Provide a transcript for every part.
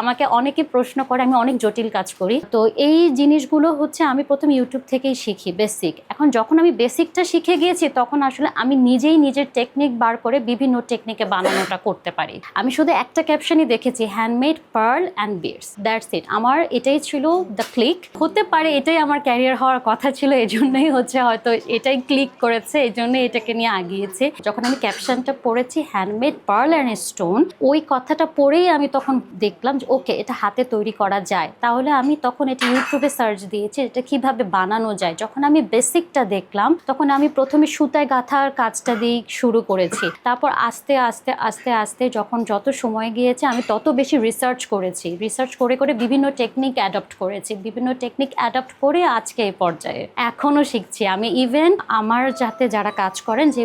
আমাকে অনেকে প্রশ্ন করে, আমি অনেক জটিল কাজ করি। তো এই জিনিসগুলো হচ্ছে আমি প্রথম ইউটিউব থেকেই শিখি বেসিক এখন যখন আমি বেসিকটা শিখে গিয়েছি, তখন আসলে আমি নিজেই নিজের টেকনিক বার করে বিভিন্ন টেকনিকে বানানোটা করতে পারি। আমি শুধু একটা ক্যাপশনই দেখেছি handmade pearl and beers that's it আমার এটাই ছিল দ্য ক্লিক হতে পারে এটাই আমার ক্যারিয়ার হওয়ার কথা ছিল এই জন্যই হচ্ছে হয়তো এটাই ক্লিক করেছে এই জন্য এটাকে নিয়ে আগিয়েছে। যখন আমি ক্যাপশনটা পড়েছি হ্যান্ডমেড পার্ল অ্যান্ড স্টোন ওই কথাটা পড়েই আমি তখন দেখলাম যে ওকে এটা হাতে তৈরি করা যায়, তাহলে আমি তখন এটা ইউটিউবে সার্চ দিয়েছি, এটা কীভাবে বানানো যায়। যখন আমি বেসিকটা দেখলাম, তখন আমি প্রথমে সুতায় গাঁথার কাজটা দিয়ে শুরু করেছি। তারপর আস্তে আস্তে আস্তে আস্তে যখন যত সময় গিয়েছে, আমি তত বেশি রিসার্চ করেছি। রিসার্চ করে করে বিভিন্ন টেকনিক অ্যাডপ্ট করেছি। বিভিন্ন টেকনিক অ্যাডপ্ট করে আজকে এই পর্যায়ে। এখনও শিখছি। আমি ইভেন আমার যাতে যারা কাজ করেন, যে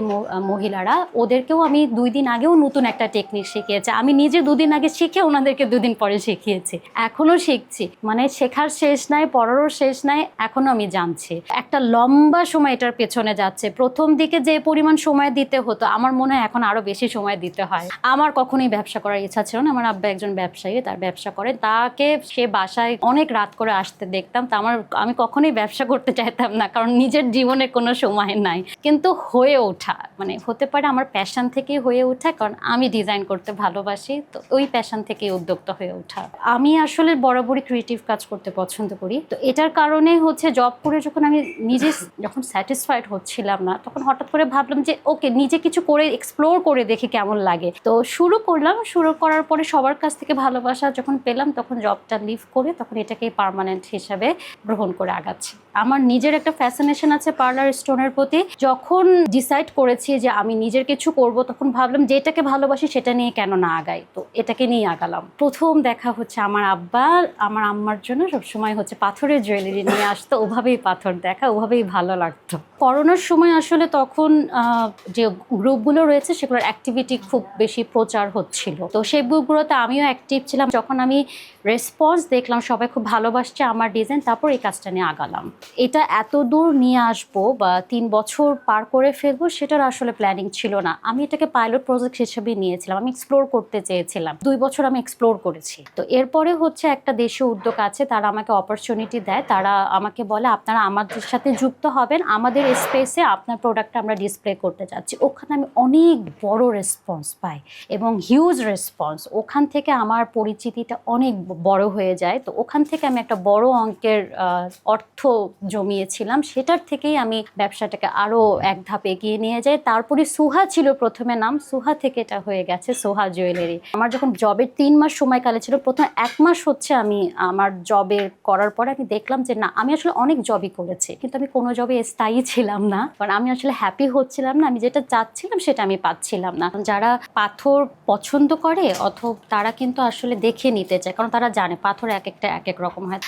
মহিলারা, ওদেরকেও আমি দুই দিন আগেও নতুন একটা টেকনিক শিখিয়েছি। আমি নিজে দুদিন আগে শিখে ওনাদেরকে দুদিন পরে শিখিয়েছি। এখনও শিখছি। মানে শেখার শেষ নাই, পড়ারও শেষ নাই এখনও আমি জানছি। একটা লম্বা সময় এটার পেছনে যাচ্ছে। প্রথম দিকে যে পরিমাণ সময় দিতে হতো, আমার মনে হয় এখন আরও বেশি সময় দিতে হয়। আমার কখনোই ব্যবসা করার ইচ্ছা ছিল না। আমার আব্বা একজন ব্যবসায়ী, তার ব্যবসা করে তাকে সে বাসায় অনেক রাত করে আসতে দেখতাম। তা আমার, আমি কখনোই ব্যবসা করতে চাইতাম না, কারণ নিজের জীবনে কোনো সময় নাই। কিন্তু হয়ে ওঠা মানে হতে পারে আমার প্যাশন থেকেই হয়ে ওঠা, কারণ আমি ডিজাইন করতে ভালোবাসি। তো ওই প্যাশন থেকেই উদ্যোক্তা হয়ে ওঠা। আমি আসলে বরাবরই ক্রিয়েটিভ কাজ করতে পছন্দ করি। তো এটার কারণে হচ্ছে জব করে যখন আমি নিজে যখন স্যাটিসফাইড হচ্ছিলাম না, তখন হঠাৎ করে ভাবলাম যে, ওকে, নিজে কিছু করে এক্সপ্লোর করে দেখি কেমন লাগে। তো শুরু করলাম। শুরু করার পরে সবার কাছ থেকে ভালোবাসা যখন পেলাম, তখন জবটা লিভ করে তখন এটাকে পার্মানেন্ট হিসাবে গ্রহণ করে আগাচ্ছি। আমার নিজের একটা ফ্যাসিনেশন আছে পার্লার স্টোনের প্রতি। যখন ডিসাইড করেছি যে, আমি নিজের কিছু করব, তখন ভাবলাম যেটাকে ভালোবাসি, সেটা নিয়ে কেন না আগাই? তো এটাকে নিয়ে আগালাম। প্রথম দেখা হচ্ছে আমার আব্বা, আমার আম্মার জন্য সবসময় হচ্ছে পাথরের জুয়েলারি নিয়ে আসতো, ওভাবেই পাথর দেখা, ওভাবেই ভালো লাগতো। করোনার সময় আসলে তখন যে গ্রুপগুলো রয়েছে সেগুলোর অ্যাক্টিভিটি খুব বেশি প্রচার হচ্ছিল। তো সেই গ্রুপগুলোতে আমিও অ্যাক্টিভ ছিলাম। যখন আমি রেসপন্স দেখলাম, সবাই খুব ভালোবাসছে আমার ডিজাইন তারপর এই কাজটা নিয়ে আগালাম। এটা এত দূর নিয়ে আসব বা তিন বছর পার করে ফেলব, সেটার আসলে প্ল্যানিং ছিল না। আমি এটাকে পাইলট প্রজেক্ট হিসেবে নিয়েছিলাম। আমি এক্সপ্লোর করতে চেয়েছিলাম। দুই বছর আমি এক্সপ্লোর করেছি। তো এরপরে হচ্ছে একটা দেশীয় উদ্যোগ আছে, তারা আমাকে অপরচুনিটি দেয়। তারা আমাকে বলে, আপনারা আমাদের সাথে যুক্ত হবেন। আমাদের স্পেসে আপনার প্রোডাক্টটা আমরা ডিসপ্লে করতে যাচ্ছি। ওখানে আমি অনেক বড় রেসপন্স পাই এবং হিউজ রেসপন্স ওখান থেকে আমার পরিচিতিটা অনেক বড় হয়ে যায়। তো ওখান থেকে আমি একটা বড় অঙ্কের অর্থ জমিয়েছিলাম। সেটার থেকেই আমি ব্যবসাটাকে আরও এক ধাপ এগিয়ে নিয়ে যাই। তারপরে সুহা ছিল প্রথমে নাম। সুহা থেকে এটা হয়ে গেছে, সোহা জুয়েলারি। আমার যখন জবের তিন মাস সময়কালে ছিল প্রথম এক মাস হচ্ছে আমি আমার জবে করার পরে আমি দেখলাম যে, না, আমি আসলে অনেক জবই করেছি, কিন্তু আমি কোনো জবে স্থায়ী ছিলাম না। কারণ আমি আসলে হ্যাপি হচ্ছিলাম না। আমি যেটা চাচ্ছিলাম সেটা আমি পাচ্ছিলাম না। যারা পাথর পছন্দ করে, অথবা তারা কিন্তু আসলে দেখে নিতে চায়, কারণ তারা জানে পাথর এক একটা এক এক রকম হয়।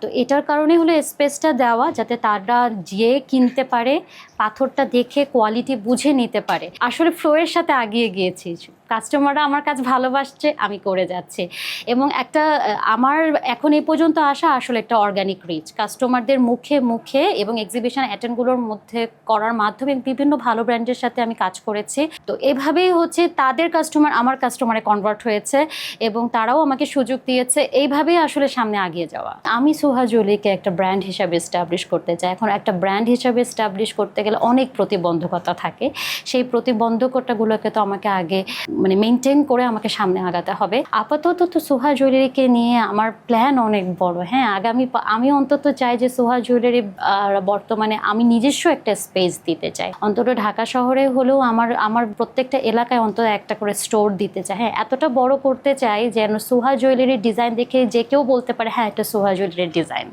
তো এটার কারণে হলো স্পেসটা দেওয়া, যাতে তারা যে কিনতে পারে, পাথরটা দেখে কোয়ালিটি বুঝে নিতে পারে। আসলে ফ্লোয়ের সাথে আগিয়ে গিয়েছি। কাস্টমাররা আমার কাজ ভালোবাসছে, আমি করে যাচ্ছি। এবং একটা আমার এখন এই পর্যন্ত আসা আসলে একটা অর্গানিক রিচ কাস্টমারদের মুখে মুখে এবং এক্সিবিশন অ্যাটেন্ডগুলোর মধ্যে করার মাধ্যমে বিভিন্ন ভালো ব্র্যান্ডের সাথে আমি কাজ করেছি। তো এভাবেই হচ্ছে তাদের কাস্টমার আমার কাস্টমারে কনভার্ট হয়েছে এবং তারাও আমাকে সুযোগ দিয়েছে। এইভাবেই আসলে সামনে আগিয়ে যাওয়া। আমি সোহা জুলিকে একটা ব্র্যান্ড হিসাবে এস্টাবলিশ করতে চাই। এখন একটা ব্র্যান্ড হিসাবে এস্টাবলিশ করতে গেলে অনেক প্রতিবন্ধকতা থাকে। সেই প্রতিবন্ধকতাগুলোকে তো আমাকে আগে মানে মেনটেন করে আমাকে সামনে আগাতে হবে। আপাতত তো সোহা জুয়েলারিকে নিয়ে আমার প্ল্যান অনেক বড়। হ্যাঁ আগামী আমি অন্তত চাই যে সোহা জুয়েলারি বর্তমানে আমি নিজস্ব একটা স্পেস দিতে চাই। অন্তত ঢাকা শহরে হলেও আমার আমার প্রত্যেকটা এলাকায় অন্তত একটা করে স্টোর দিতে চাই। হ্যাঁ এতটা বড় করতে চাই যেন সোহা জুয়েলারির ডিজাইন দেখে যে কেউ বলতে পারে হ্যাঁ এটা সোহা জুয়েলারির ডিজাইন